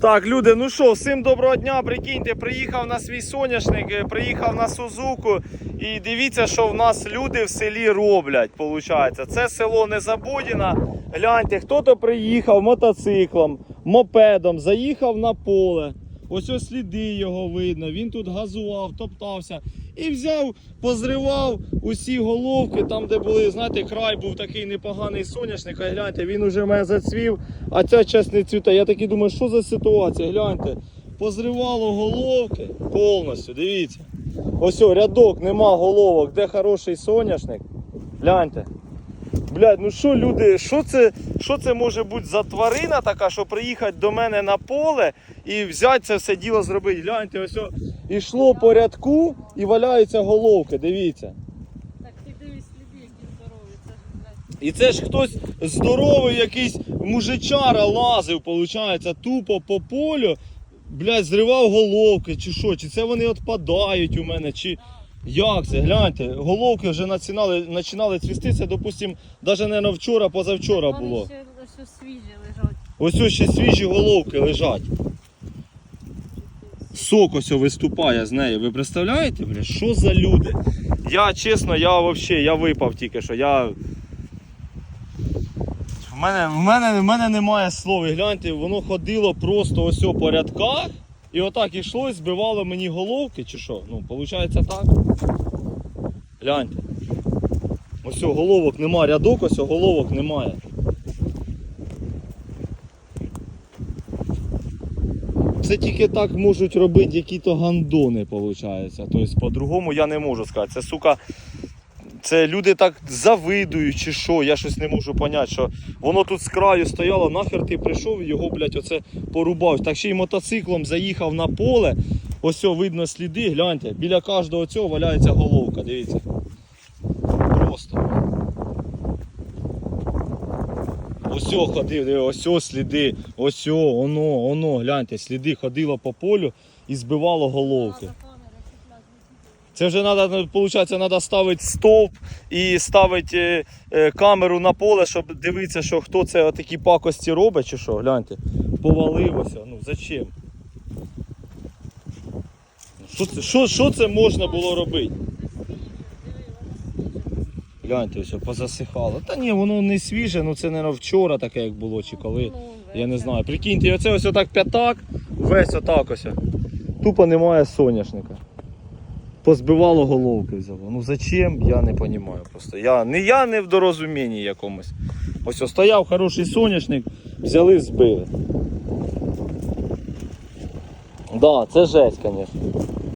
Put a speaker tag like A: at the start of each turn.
A: Так, люди, ну що, всім доброго дня. Прикиньте, приїхав на свій соняшник, е, приїхав на Сузуку. І дивіться, що в нас люди в селі роблять. Получається. Це село Незабудіна. Гляньте, хто-то приїхав мотоциклом, мопедом, заїхав на поле. Ось ось сліди його видно. Він тут газував, топтався. І взяв, позривав усі головки, там, де були, знаєте, край був такий непоганий соняшник, а гляньте, він уже мене зацвів, а ця часть не цвіта. Я такий думаю, що за ситуація? Гляньте, позривало головки повністю, дивіться. Ось о, рядок, нема головок, де хороший соняшник. Гляньте. Блядь, ну що люди, що це, що це може бути за тварина така, що приїхати до мене на поле і взяти це все діло зробити. Гляньте, ось о, ішло по рядку і валяються головки, дивіться.
B: Так ти дивись сліди, які здорові. Це ж, блядь.
A: І це ж хтось здоровий, якийсь мужичара лазив, виходить, тупо по полю, блядь, зривав головки, чи що, чи це вони відпадають у мене, чи як це? Гляньте, головки вже починали, починали цвісти, це, допустим, навіть не на вчора, позавчора було.
B: ще ось свіжі лежать.
A: Ось ось ще свіжі головки лежать. Сок ось виступає з неї. Ви представляєте, бля, що за люди? Я чесно, я взагалі я випав тільки що. Я... В мене, в, мене, в мене немає слов. І гляньте, воно ходило просто ось по рядках. І отак ішло і збивало мені головки, чи що? Ну, виходить так. Гляньте. Ось головок немає, рядок, ось головок немає. Це тільки так можуть робити які-то гандони, виходить. Тобто, по-другому я не можу сказати. Це сука. Це люди так завидують чи що, я щось не можу зрозуміти, що воно тут з краю стояло, нахер ти прийшов і його, блядь, оце порубав. Так ще й мотоциклом заїхав на поле, ось видно сліди, гляньте, біля кожного цього валяється головка, дивіться. Просто. Ось ходив, диви, ось сліди, ось о, воно, воно, гляньте, сліди ходило по полю і збивало головки. Це вже треба, виходить, треба ставити стовп і ставити е, е, камеру на поле, щоб дивитися, що хто це такі пакості робить, чи що, гляньте, поваливося. Ну зачем? Що це, що, що це можна було робити? Гляньте, все позасихало. Та ні, воно не свіже, ну це не вчора таке, як було, чи коли. Я не знаю. Прикиньте, оце ось отак п'ятак, весь отак ось. Тупо немає соняшника. Позбивало головки взяло. Ну зачем, я не розумію просто. Я не, я не в дорозумінні якомусь. Ось стояв хороший соняшник, взяли, збили. Да, це жесть, звісно.